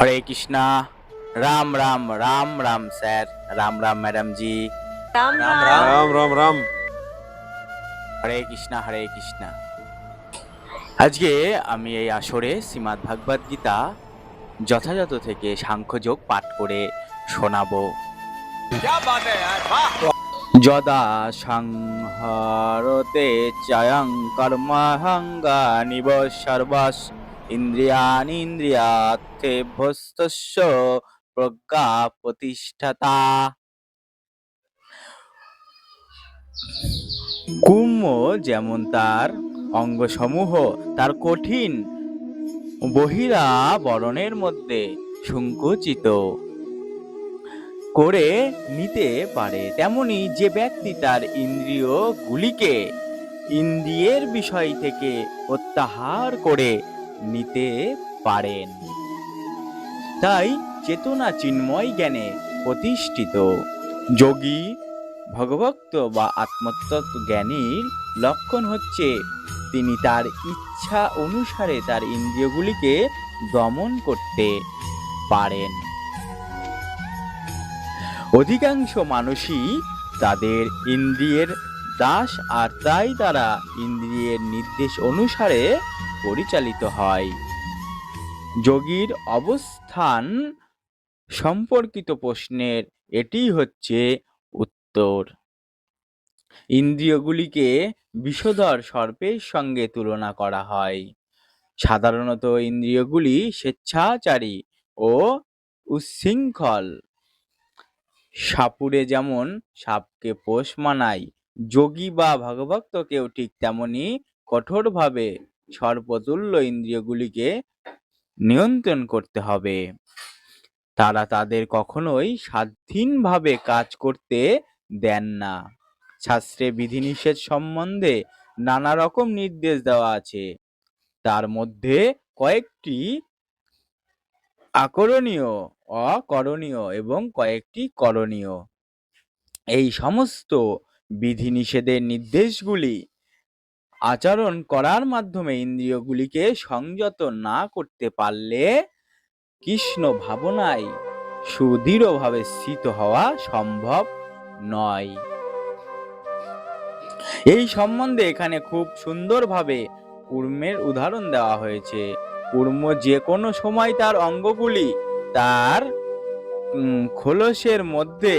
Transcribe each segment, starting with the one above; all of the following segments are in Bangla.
হরে কৃষ্ণা। রাম রাম রাম রাম স্যার। রাম রাম ম্যাডাম জি। রাম রাম রাম। রাম। রাম রাম হরে কৃষ্ণা হরে কৃষ্ণা। আজকে আমি এই আসরে শ্রীমাদ ভাগবত গীতা যথাযথ থেকে সাংখ্যযোগ পাঠ করে শোনাবো। যদা সংহরতে চয়ং কর্মহঙ্গা নিব সর্বস ইন্দ্রিয়ানি ইন্দ্রিয়ার্থে প্রজ্ঞা প্রতিষ্ঠাতা। কুম্ভ যেমন তার অঙ্গসমূহ, তার কঠিন বহিরা বরণের মধ্যে সংকুচিত করে নিতে পারে, তেমনি যে ব্যক্তি তার ইন্দ্রিয়গুলিকে ইন্দ্রিয়ের বিষয় থেকে প্রত্যাহার করে নিতে পারেন। তাই চেতনা চিন্ময় জ্ঞানে প্রতিষ্ঠিত। যোগী, ভগভক্ত বা আত্মতত্ত্ব জ্ঞানীর লক্ষণ হচ্ছে, তিনি তার ইচ্ছা অনুসারে তার ইন্দ্রিয়গুলিকে দমন করতে পারেন। অধিকাংশ মানুষই তাদের ইন্দ্রিয়ের দাস আর তাই তারা ইন্দ্রিয়ের নির্দেশ অনুসারে পরিচালিত হয়। যোগীর অবস্থান সম্পর্কিত প্রশ্নের, এটি হচ্ছে উত্তর। ইন্দ্রিয়গুলিকে বিষধর সর্পের সঙ্গে তুলনা করা হয়। সাধারণত ইন্দ্রিয়গুলি স্বেচ্ছাচারী ও উচ্ছৃঙ্খল। সাপুরে যেমন সাপকে পোষ মানায়, যোগী বা ভগভক্তকেও ঠিক তেমনি কঠোরভাবে সর্পতুল্য ইন্দ্রিয়গুলিকে নিয়ন্ত্রণ করতে হবে। তারা তাদের কখনোই স্বাধীনভাবে কাজ করতে দেন না। শাস্ত্রে বিধিনিষেধ সম্বন্ধে নানা রকম নির্দেশ দেওয়া আছে। তার মধ্যে কয়েকটি আকরণীয়, অকরণীয় এবং কয়েকটি করণীয়। এই সমস্ত বিধিনিষেধের নির্দেশগুলি আচরণ করার মাধ্যমে ইন্দ্রিয়গুলিকে সংযত না করতে পারলে কৃষ্ণ ভাবনায় সুদৃঢ়ভাবে স্থিত হওয়া সম্ভব নয়। এই সম্বন্ধে এখানে খুব সুন্দরভাবে কূর্মের উদাহরণ দেওয়া হয়েছে। কূর্ম যে কোনো সময় তার অঙ্গগুলি তার খোলসের মধ্যে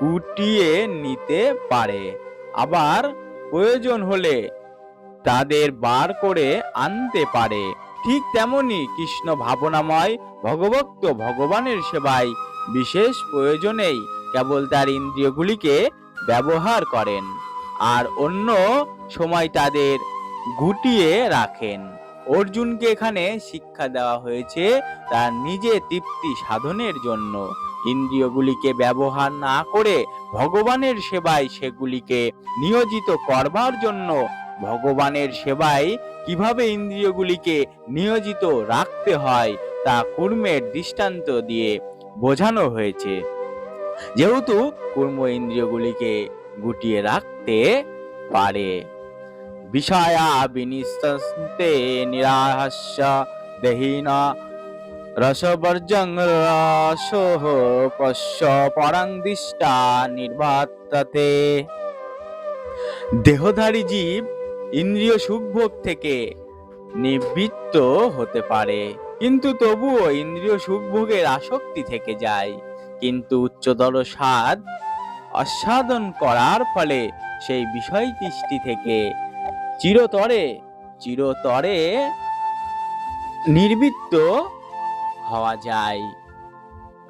গুটিয়ে নিতে পারে। আবার প্রয়োজন হলে তাদের বার করে আনতে পারে। ঠিক তেমনি কৃষ্ণ ভাবনাময়, ভগবক্ত ভগবানের সেবায় বিশেষ প্রয়োজনেই কেবল তার ইন্দ্রিয়গুলিকে ব্যবহার করেন, আর অন্য সময় তাদের গুটিয়ে রাখেন। অর্জুনকে এখানে শিক্ষা দেওয়া হয়েছে তার নিজে তৃপ্তি সাধনের জন্য। ইন্দ্রিয়গুলিকে ব্যবহার না করে ভগবানের সেবায় সেগুলিকে নিয়োজিত করবার জন্য ভগবানের সেবায় কীভাবে ইন্দ্রিয়গুলিকে নিয়োজিত রাখতে হয় তা কুর্মের দৃষ্টান্ত দিয়ে বোঝানো হয়েছে। যেহেতু কুর্ম ইন্দ্রিয়গুলিকে গুটিয়ে রাখতে পারে। বিষয়া বিনিস্তন্তে নিরাহাস্য দেহিনা রসবর্জং রসোহ পশ্য দেহধারী জীব ইন্দ্রিয় সুখভোগ থেকে নিবৃত্ত হতে পারে। কিন্তু তবুও ইন্দ্রিয় সুখভোগের আসক্তি থেকে যায়। কিন্তু উচ্চতর স্বাদ আস্বাদন করার ফলে সেই বিষয় দৃষ্টি থেকে চিরতরে চিরতরে নির্বৃত্ত হওয়া যায়।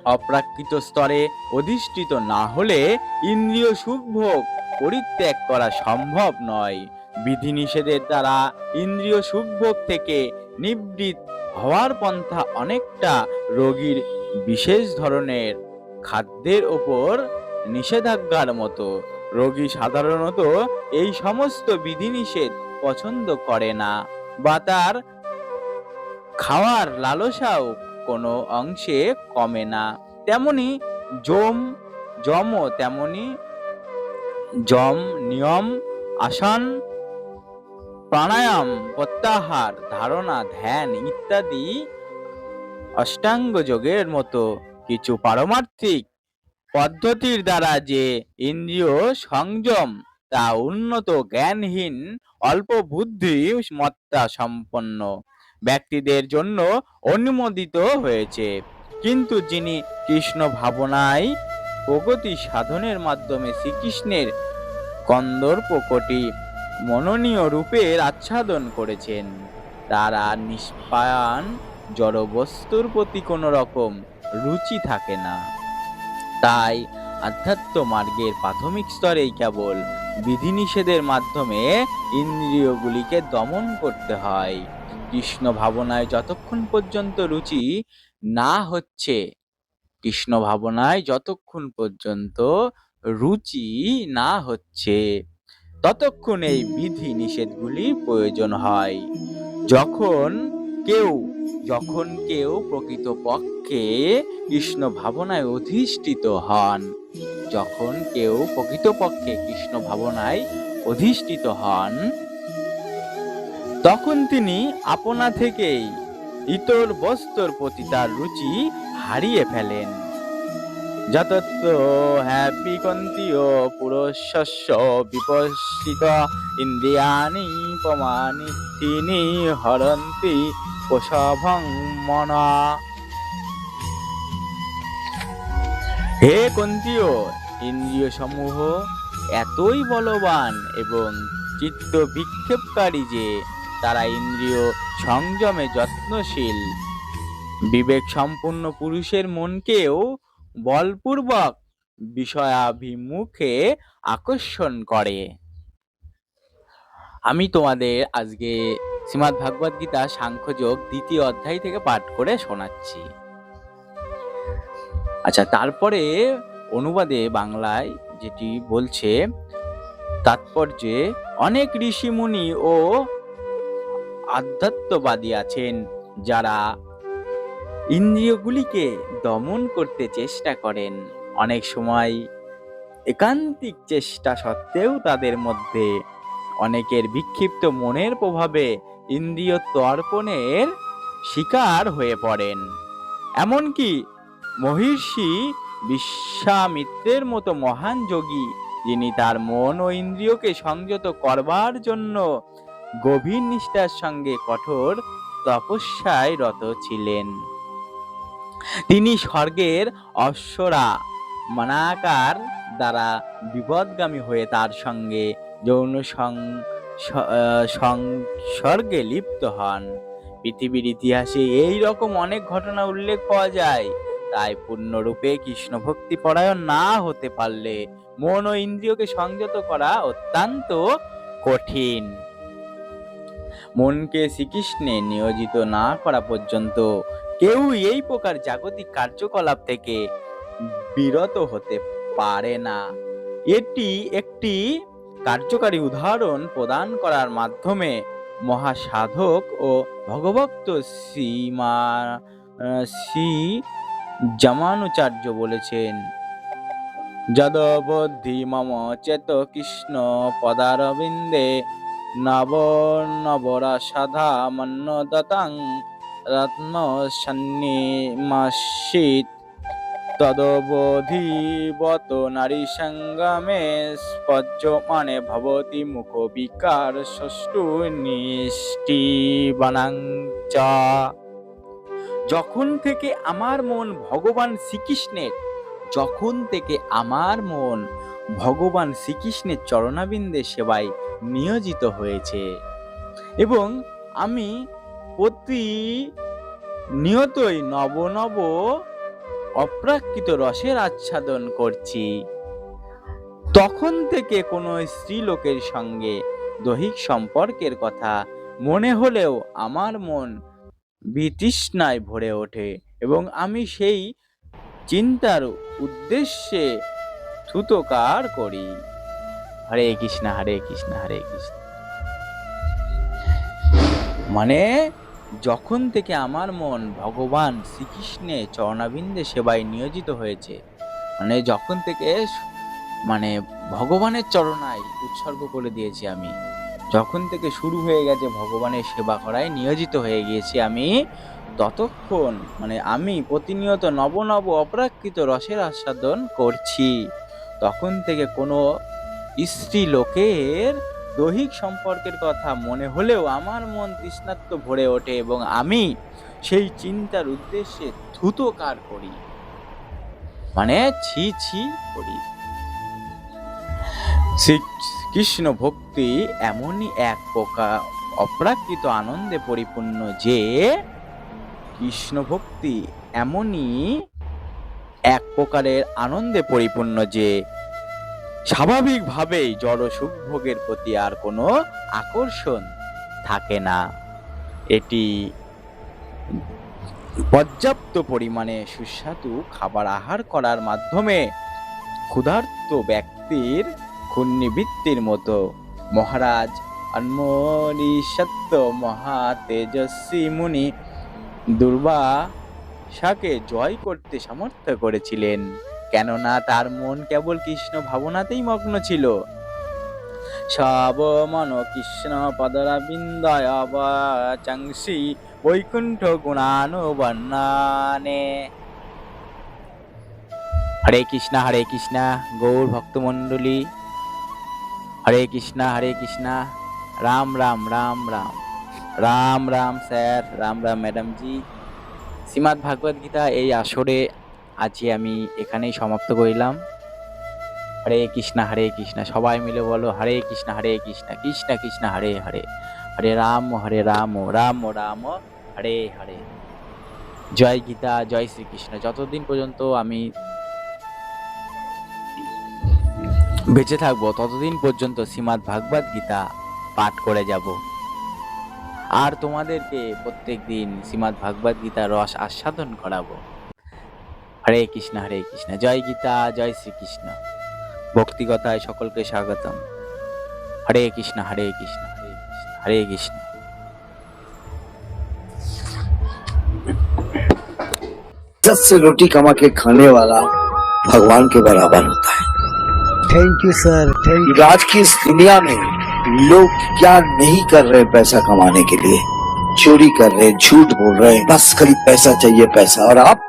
অপ্রাকৃত স্তরে অধিষ্ঠিত না হলে ইন্দ্রিয় সুখভোগ পরিত্যাগ করা সম্ভব নয়। বিধিনিষেধের দ্বারা ইন্দ্রিয় সুখভোগ থেকে নিবৃত হওয়ার পন্থা অনেকটা রোগীর বিশেষ ধরনের খাদ্যের ওপর নিষেধাজ্ঞার মতো। রোগী সাধারণত এই সমস্ত বিধিনিষেধ পছন্দ করে না বা তার খাওয়ার লালসাও কোনো অংশে কমে না। তেমনি জম জমও তেমনি জম নিয়ম, আসন, প্রাণায়াম, প্রত্যাহার, ধারণা, ধ্যান ইত্যাদি অষ্টাঙ্গ যোগের মতো কিছু পারমার্থিক পদ্ধতির দ্বারা যে ইন্দ্রিয় সংযম, তা উন্নত জ্ঞানহীন, অল্প বুদ্ধি মত্তা সম্পন্ন ব্যক্তিদের জন্য অনুমোদিত হয়েছে। কিন্তু যিনি কৃষ্ণ ভাবনায় প্রগতি সাধনের মাধ্যমে শ্রীকৃষ্ণের কন্দর্প কোটি মননীয় রূপের আচ্ছাদন করেছেন, তারা নিষ্পায়ান জড়বস্তুর প্রতি কোনো রকম রুচি থাকে না। তাই আধ্যাত্ম মার্গের প্রাথমিক স্তরেই কেবল বিধিনিষেধের মাধ্যমে ইন্দ্রিয়গুলিকে দমন করতে হয়। কৃষ্ণ ভাবনায় যতক্ষণ পর্যন্ত রুচি না হচ্ছে, কৃষ্ণ ভাবনায় যতক্ষণ পর্যন্ত রুচি না হচ্ছে, ততক্ষণ এই বিধি নিষেধগুলি প্রয়োজন হয়। যখন কেউ যখন কেউ প্রকৃত পক্ষে কৃষ্ণ ভাবনায় অধিষ্ঠিত হন, যখন কেউ প্রকৃতপক্ষে কৃষ্ণ ভাবনায় অধিষ্ঠিত হন, তখন তিনি আপনা থেকেই ইতর বস্তুর প্রতি তার রুচি হারিয়ে ফেলেন। যতত্র হ্যাপি কন্তীয় পুরুষস্য বিপশ্চিত ইন্দ্রিয়ানি পমানি তিনি হরন্তি কোশভং মনা। হে কন্তীয় ইন্দ্রিয় সমূহ এতই বলবান এবং চিত্ত বিক্ষেপকারী যে তারা ইন্দ্রিয় সংযমে যত্নশীল। বিবেক সম্পন্ন পুরুষের মনকেও বলপূর্বক বিষয়াভিমুখে আকর্ষণ করে। আমি তোমাদের আজকে শ্রীমৎ ভাগবত গীতা সাংখ্যযোগ দ্বিতীয় অধ্যায় থেকে পাঠ করে শোনাচ্ছি। আচ্ছা তারপরে অনুবাদে বাংলায় যেটি বলছে, তাৎপর্যে অনেক ঋষিমুনি ও আধ্যাত্মবাদী আছেন যারা ইন্দ্রিয়গুলিকে দমন করতে চেষ্টা করেন। অনেক সময় একান্তিক চেষ্টা সত্ত্বেও তাদের মধ্যে অনেকের বিক্ষিপ্ত মনের প্রভাবে ইন্দ্রিয় তর্পণের শিকার হয়ে পড়েন। এমনকি মহিষী বিশ্বামিত্রের মতো মহান যোগী, যিনি তার মন ও ইন্দ্রিয়কে সংযত করবার জন্য গভীর নিষ্ঠার সঙ্গে কঠোর তপস্যায় রত ছিলেন। তিনি স্বর্গের অশ্বরা মানাকার দ্বারা বিপদগামী হয়ে তার সঙ্গে যৌন সং- সংসর্গে লিপ্ত হন। পৃথিবীর ইতিহাসে এই রকম অনেক ঘটনা উল্লেখ পাওয়া যায়। তাই পূর্ণরূপে কৃষ্ণ ভক্তি পরায়ণ না হতে পারলে মন ও ইন্দ্রিয়কে সংযত করা অত্যন্ত কঠিন। মনকে শ্রীকৃষ্ণে নিয়োজিত না করা পর্যন্ত কেউ এই প্রকার জাগতিক কার্যকলাপ থেকে বিরত হতে পারে না। এটি একটি কার্যকারী উদাহরণ প্রদান করার মাধ্যমে মহাসাধক ও ভগভক্ত শ্রীমা শ্রী জামানুচার্য বলেছেন, যদবদ্ধি মম চেত কৃষ্ণ পদারবিন্দে নব নবরা সাধা মন্ন দতাং রত্ন সন্নিমাসিত তদবধিবত নারী সঙ্গমে স্পজ্যমানে ভবতি মুখ বিকার ষষ্ঠু নিষ্টি চা যখন থেকে আমার মন ভগবান শ্রীকৃষ্ণের, যখন থেকে আমার মন ভগবান শ্রীকৃষ্ণের চরণাবিন্দে সেবায় নিয়োজিত হয়েছে এবং আমি প্রতি নিয়তই নব নব অপ্রাকৃত রসের আচ্ছাদন করছি। তখন থেকে কোনো স্ত্রীলোকের সঙ্গে দৈহিক সম্পর্কের কথা মনে হলেও আমার মন বিতৃষ্ণায় ভরে ওঠে এবং আমি সেই চিন্তার উদ্দেশ্যে থুতকার করি। হরে কৃষ্ণ হরে কৃষ্ণ হরে কৃষ্ণ। মানে যখন থেকে আমার মন ভগবান শ্রীকৃষ্ণে চরণাবিন্দে সেবায় নিয়োজিত হয়েছে মানে যখন থেকে মানে ভগবানের চরণায় উৎসর্গ করে দিয়েছি আমি, যখন থেকে শুরু হয়ে গেছে ভগবানের সেবা করায় নিয়োজিত হয়ে গিয়েছি আমি, ততক্ষণ মানে আমি প্রতিনিয়ত নব নব অপ্রাকৃত রসের আস্বাদন করছি। তখন থেকে কোনো স্ত্রী লোকের দৈহিক সম্পর্কের কথা মনে হলেও আমার মন তৃষ্ণাত্ম ভরে ওঠে এবং আমি সেই চিন্তার উদ্দেশ্যে ধুতকার করি মানে ছি ছি করি। শ্রীকৃষ্ণ ভক্তি এমনই এক প্রকার অপ্রাকৃত আনন্দে পরিপূর্ণ যে কৃষ্ণ ভক্তি এমনই এক প্রকারের আনন্দে পরিপূর্ণ যে স্বাভাবিকভাবেই জড় সুখ ভোগের প্রতি আর কোনো আকর্ষণ থাকে না। এটি পর্যাপ্ত পরিমাণে সুস্বাদু খাবার আহার করার মাধ্যমে ক্ষুধার্ত ব্যক্তির ক্ষুণ্ণিবৃত্তির মতো। মহারাজ অন্মনিষত্ব মহা তেজস্বী মুনি দুর্বাসাকে জয় করতে সামর্থ্য করেছিলেন। কেননা তার মন কেবল কৃষ্ণ ভাবনাতেই মগ্ন ছিল। সব মন কৃষ্ণ পদরাবিন্দয় চাংসি বৈকুণ্ঠ গুণানুবর্ণানে। হরে কৃষ্ণা হরে কৃষ্ণা, গৌর ভক্তমণ্ডলী। হরে কৃষ্ণা হরে কৃষ্ণা, রাম রাম রাম রাম। রাম রাম, স্যার, রাম রাম ম্যাডাম জি শ্রীমৎ ভাগবত গীতা এই আসরে আজকে আমি এখানেই সমাপ্ত করিলাম। হরে কৃষ্ণা হরে কৃষ্ণা, সবাই মিলে বলো, হরে কৃষ্ণা হরে কৃষ্ণা, কৃষ্ণ কৃষ্ণ, হরে হরে হরে রাম হরে রাম রাম রাম, হরে হরে। জয় গীতা, জয় শ্রীকৃষ্ণ। যতদিন পর্যন্ত আমি বেঁচে থাকব, ততদিন পর্যন্ত শ্রীমৎ ভাগবত গীতা পাঠ করে যাব। আর তোমাদেরকে প্রত্যেক দিন শ্রীমৎ ভাগবত গীতা রস আস্বাদন করাবো। হরে কৃষ্ণ হরে কৃষ্ণ জয় গীতা জয় শ্রীকৃষ্ণ ভক্তিগতায় সকলকে স্বাগতম হরে কৃষ্ণ হরে কৃষ্ণ হরে কৃষ্ণ হরে কৃষ্ণ इज्जत से रोटी कमा के खाने वाला भगवान के बराबर होता है thank you sir thank you आज की इस दुनिया में लोग क्या नहीं कर रहे पैसा कमाने के लिए चोरी कर रहे झूठ बोल रहे हैं बस खाली पैसा चाहिए पैसा और आप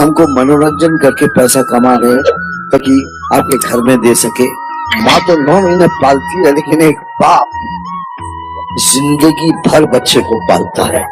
हमको मनोरंजन करके पैसा कमा रहे ताकि आपके घर में दे सके। माँ तो नौ महीने पालती है, लेकिन एक बाप ज़िंदगी भर बच्चे को पालता है।